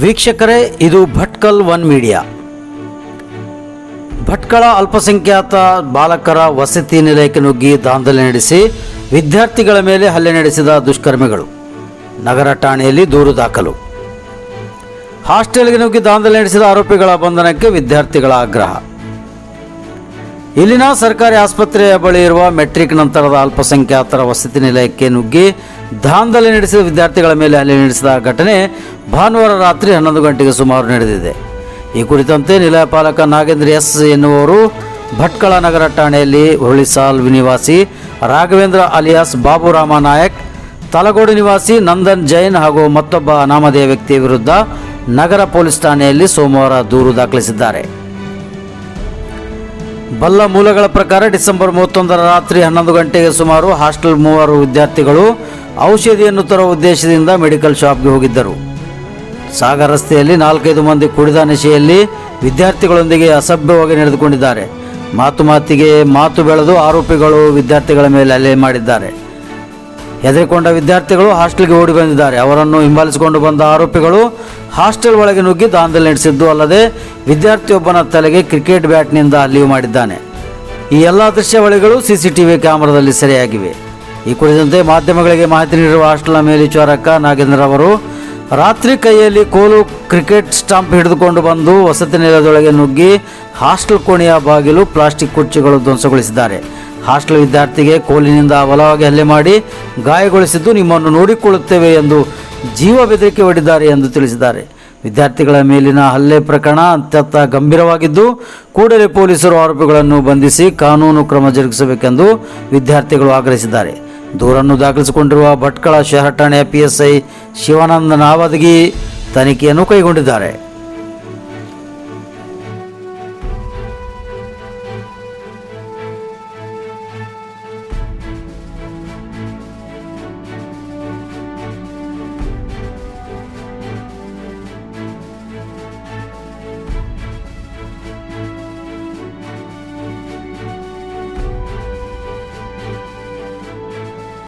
ವೀಕ್ಷಕರೇ, ಇದು Bhatkal one media. Bhatkal ಅಲ್ಪಸಂಖ್ಯಾತ ಬಾಲಕರ ವಸತಿ ನಿಲಯಕ್ಕೆ ನುಗ್ಗಿ ದಾಂಧಲೆ ನಡೆಸಿ ವಿದ್ಯಾರ್ಥಿಗಳ ಮೇಲೆ ಹಲ್ಲೆ ನಡೆಸಿದ ದುಷ್ಕರ್ಮಿಗಳು. ನಗರ ಠಾಣೆಯಲ್ಲಿ ದೂರು ದಾಖಲು. ಹಾಸ್ಟೆಲ್ಗೆ ನುಗ್ಗಿ ದಾಂಧಲೆ ನಡೆಸಿದ ಆರೋಪಿಗಳ ಬಂಧನಕ್ಕೆ ವಿದ್ಯಾರ್ಥಿಗಳ ಆಗ್ರಹ. ಇಲ್ಲಿನ ಸರ್ಕಾರಿ ಆಸ್ಪತ್ರೆಯ ಬಳಿ ಇರುವ ಮೆಟ್ರಿಕ್ ನಂತರದ ಅಲ್ಪಸಂಖ್ಯಾತರ ವಸತಿ ನಿಲಯಕ್ಕೆ ನುಗ್ಗಿ ದಾಂಧಲೆ ನಡೆಸಿದ ವಿದ್ಯಾರ್ಥಿಗಳ ಮೇಲೆ ಹಲ್ಲೆ ನಡೆಸಿದ ಘಟನೆ ಭಾನುವಾರ ರಾತ್ರಿ ಹನ್ನೊಂದು ಗಂಟೆಗೆ ಸುಮಾರು ನಡೆದಿದೆ. ಈ ಕುರಿತಂತೆ ನಿಲಯ ಪಾಲಕ ನಾಗೇಂದ್ರ ಎಸ್ ಎನ್ನುವರು ಭಟ್ಕಳ ನಗರ ಠಾಣೆಯಲ್ಲಿ ಹುರುಳಿಸಾಲ್ ನಿವಾಸಿ ರಾಘವೇಂದ್ರ ಅಲಿಯಾಸ್ ಬಾಬುರಾಮ ನಾಯಕ್, ತಲಗೋಡು ನಿವಾಸಿ ನಂದನ್ ಜೈನ್ ಹಾಗೂ ಮತ್ತೊಬ್ಬ ಅನಾಮಧೇಯ ವ್ಯಕ್ತಿಯ ವಿರುದ್ಧ ನಗರ ಪೊಲೀಸ್ ಠಾಣೆಯಲ್ಲಿ ಸೋಮವಾರ ದೂರು ದಾಖಲಿಸಿದ್ದಾರೆ. ಬಲ್ಲ ಮೂಲಗಳ ಪ್ರಕಾರ ಡಿಸೆಂಬರ್ ಮೂವತ್ತೊಂದರ ರಾತ್ರಿ ಹನ್ನೊಂದು ಗಂಟೆಗೆ ಸುಮಾರು ಹಾಸ್ಟೆಲ್ ಮೂವರು ವಿದ್ಯಾರ್ಥಿಗಳು ಔಷಧಿಯನ್ನು ತರುವ ಉದ್ದೇಶದಿಂದ ಮೆಡಿಕಲ್ ಶಾಪ್ಗೆ ಹೋಗಿದ್ದರು. ಸಾಗರ ರಸ್ತೆಯಲ್ಲಿ ನಾಲ್ಕೈದು ಮಂದಿ ಕುಡಿದ ನಿಶೆಯಲ್ಲಿ ವಿದ್ಯಾರ್ಥಿಗಳೊಂದಿಗೆ ಅಸಭ್ಯವಾಗಿ ನಡೆದುಕೊಂಡಿದ್ದಾರೆ. ಮಾತು ಮಾತಿಗೆ ಮಾತು ಬೆಳೆದು ಆರೋಪಿಗಳು ವಿದ್ಯಾರ್ಥಿಗಳ ಮೇಲೆ ಹಲ್ಲೆ ಮಾಡಿದ್ದಾರೆ. ಹೆದರಿಕೊಂಡ ವಿದ್ಯಾರ್ಥಿಗಳು ಹಾಸ್ಟೆಲ್ಗೆ ಓಡಿ ಬಂದಿದ್ದಾರೆ. ಅವರನ್ನು ಹಿಂಬಾಲಿಸಿಕೊಂಡು ಬಂದ ಆರೋಪಿಗಳು ಹಾಸ್ಟೆಲ್ ಒಳಗೆ ನುಗ್ಗಿ ದಾಂಧಲೆ ನಡೆಸಿದ್ದು ಅಲ್ಲದೆ ವಿದ್ಯಾರ್ಥಿಯೊಬ್ಬನ ತಲೆಗೆ ಕ್ರಿಕೆಟ್ ಬ್ಯಾಟ್ನಿಂದ ಲೀವ್ ಮಾಡಿದ್ದಾನೆ. ಈ ಎಲ್ಲ ದೃಶ್ಯಾವಳಿಗಳು ಸಿಸಿಟಿವಿ ಕ್ಯಾಮೆರಾದಲ್ಲಿ ಸೆರೆಯಾಗಿವೆ. ಈ ಕುರಿತಂತೆ ಮಾಧ್ಯಮಗಳಿಗೆ ಮಾಹಿತಿ ನೀಡಿರುವ ಹಾಸ್ಟೆಲ್ನ ಮೇಲ್ವಿಚಾರಕ ನಾಗೇಂದ್ರ ಅವರು, ರಾತ್ರಿ ಕೈಯಲ್ಲಿ ಕೋಲು ಕ್ರಿಕೆಟ್ ಸ್ಟಾಂಪ್ ಹಿಡಿದುಕೊಂಡು ಬಂದು ವಸತಿ ನಿಲಯದೊಳಗೆ ನುಗ್ಗಿ ಹಾಸ್ಟೆಲ್ ಕೋಣೆಯ ಬಾಗಿಲು ಪ್ಲಾಸ್ಟಿಕ್ ಕುರ್ಚಿಗಳು ಧ್ವಂಸಗೊಳಿಸಿದ್ದಾರೆ. ಹಾಸ್ಟೆಲ್ ವಿದ್ಯಾರ್ಥಿಗೆ ಕೋಲಿನಿಂದ ಬಲವಾಗಿ ಹಲ್ಲೆ ಮಾಡಿ ಗಾಯಗೊಳಿಸಿದ್ದು ನಿಮ್ಮನ್ನು ನೋಡಿಕೊಳ್ಳುತ್ತೇವೆ ಎಂದು ಜೀವ ಬೆದರಿಕೆ ಒಡ್ಡಿದ್ದಾರೆ ಎಂದು ತಿಳಿಸಿದ್ದಾರೆ. ವಿದ್ಯಾರ್ಥಿಗಳ ಮೇಲಿನ ಹಲ್ಲೆ ಪ್ರಕರಣ ಅತ್ಯಂತ ಗಂಭೀರವಾಗಿದ್ದು, ಕೂಡಲೇ ಪೊಲೀಸರು ಆರೋಪಿಗಳನ್ನು ಬಂಧಿಸಿ ಕಾನೂನು ಕ್ರಮ ಜರುಗಿಸಬೇಕೆಂದು ವಿದ್ಯಾರ್ಥಿಗಳು ಆಗ್ರಹಿಸಿದ್ದಾರೆ. ದೂರನ್ನು ದಾಖಲಿಸಿಕೊಂಡಿರುವ ಭಟ್ಕಳ ಶಹರ ಠಾಣೆಯ ಪಿಎಸ್ಐ ಶಿವಾನಂದ ನಾವದಗಿ ತನಿಖೆಯನ್ನು ಕೈಗೊಂಡಿದ್ದಾರೆ.